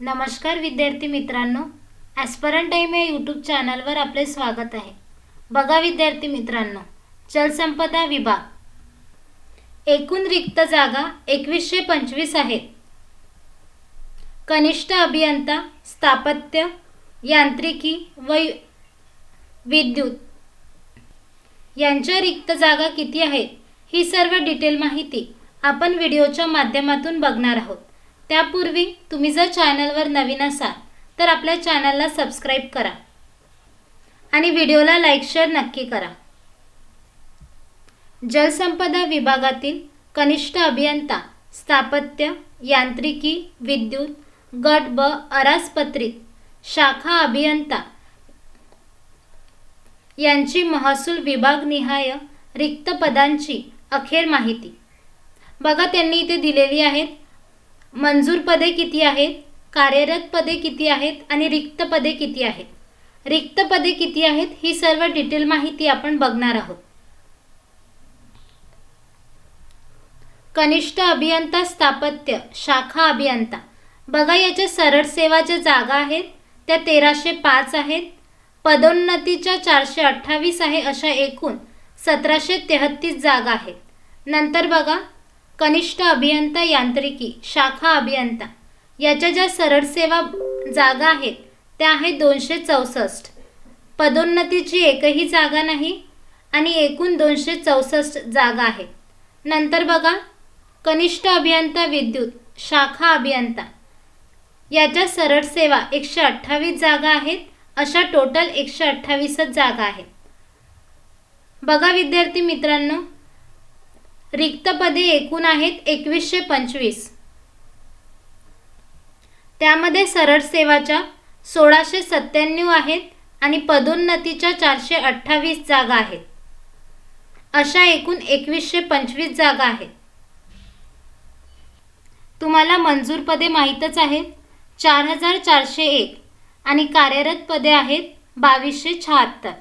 नमस्कार विद्यार्थी मित्रांनो ॲस्परंट टाईम या यूट्यूब चॅनलवर आपले स्वागत आहे. बघा विद्यार्थी मित्रांनो जलसंपदा विभाग. एकूण रिक्त जागा एकवीसशे पंचवीस आहेत. कनिष्ठ अभियंता स्थापत्य यांत्रिकी व विद्युत यांच्या रिक्त जागा किती आहेत ही सर्व डिटेल माहिती आपण व्हिडिओच्या माध्यमातून बघणार आहोत. त्यापूर्वी तुम्ही जर चॅनलवर नवीन असाल तर आपल्या चॅनलला सबस्क्राईब करा. आणि व्हिडिओला लाईक शेअर नक्की करा. जलसंपदा विभागातील कनिष्ठ अभियंता स्थापत्य यांत्रिकी विद्युत गट ब अरासपत्रित शाखा अभियंता यांची महसूल विभागनिहाय रिक्त पदांची अखेर माहिती. बघा त्यांनी इथे दिलेली आहेत मंजूर पदे किती आहेत? कार्यरत पदे किती आहेत? आणि रिक्त पदे किती आहेत? रिक्त पदे किती आहेत? ही सर्व डिटेल माहिती आपण बघणार आहोत. कनिष्ठ अभियंता स्थापत्य शाखा अभियंता. बघा याच्या सरळ सेवा ज्या जागा आहेत. त्या तेराशे पाच आहेत. पदोन्नतीच्या चारशे अठ्ठावीस आहे अशा एकूण सतराशे तेहत्तीस जागा आहेत. नंतर बघा कनिष्ठ अभियंता यांत्रिकी शाखा अभियंता. याच्या ज्या सरळ सेवा जागा आहेत त्या आहेत दोनशे चौसष्ट. पदोन्नतीची एकही जागा नाही आणि एकूण दोनशे चौसष्ट जागा आहेत. नंतर बघा कनिष्ठ अभियंता विद्युत शाखा अभियंता. याच्या सरळ सेवा एकशे अठ्ठावीस जागा आहेत अशा टोटल एकशे अठ्ठावीसच जागा आहेत. बघा विद्यार्थी मित्रांनो रिक्त पदे एकूण आहेत एकवीसशे पंचवीस. त्यामध्ये सरळ सेवाच्या सोळाशे सत्त्याण्णव आहेत आणि पदोन्नतीच्या चारशे अठ्ठावीस जागा आहेत. अशा एकूण एकवीसशे पंचवीस जागा आहेत. तुम्हाला मंजूर पदे माहीतच आहेत. चार हजार चारशे एक आणि कार्यरत पदे आहेत बावीसशे शहात्तर.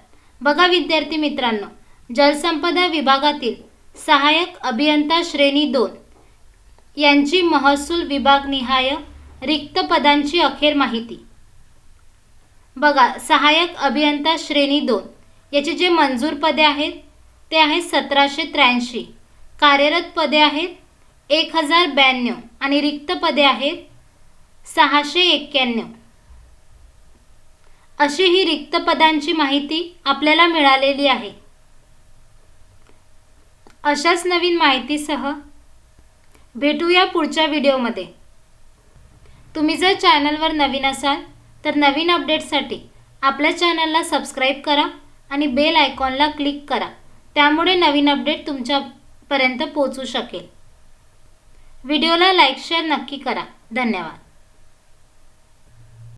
बघा विद्यार्थी मित्रांनो जलसंपदा विभागातील सहाय्यक अभियंता श्रेणी दोन. यांची महसूल विभागनिहाय रिक्त पदांची अखेर माहिती. बघा सहाय्यक अभियंता श्रेणी दोन. याचे जे मंजूर पदे आहेत ते आहेत सतराशे त्र्याऐंशी. कार्यरत पदे आहेत एक हजार ब्याण्णव आणि रिक्त पदे आहेत सहाशे एक्क्याण्णव. अशी ही रिक्त पदांची माहिती आपल्याला मिळालेली आहे. अशाच नवीन माहितीसह भेटूया पुढच्या व्हिडिओमध्ये. तुम्ही जर चॅनलवर नवीन असाल तर नवीन अपडेटसाठी आपल्या चॅनलला सबस्क्राईब करा आणि बेल आयकॉनला क्लिक करा. त्यामुळे नवीन अपडेट तुमच्यापर्यंत पोचू शकेल. व्हिडिओला लाईक शेअर नक्की करा. धन्यवाद.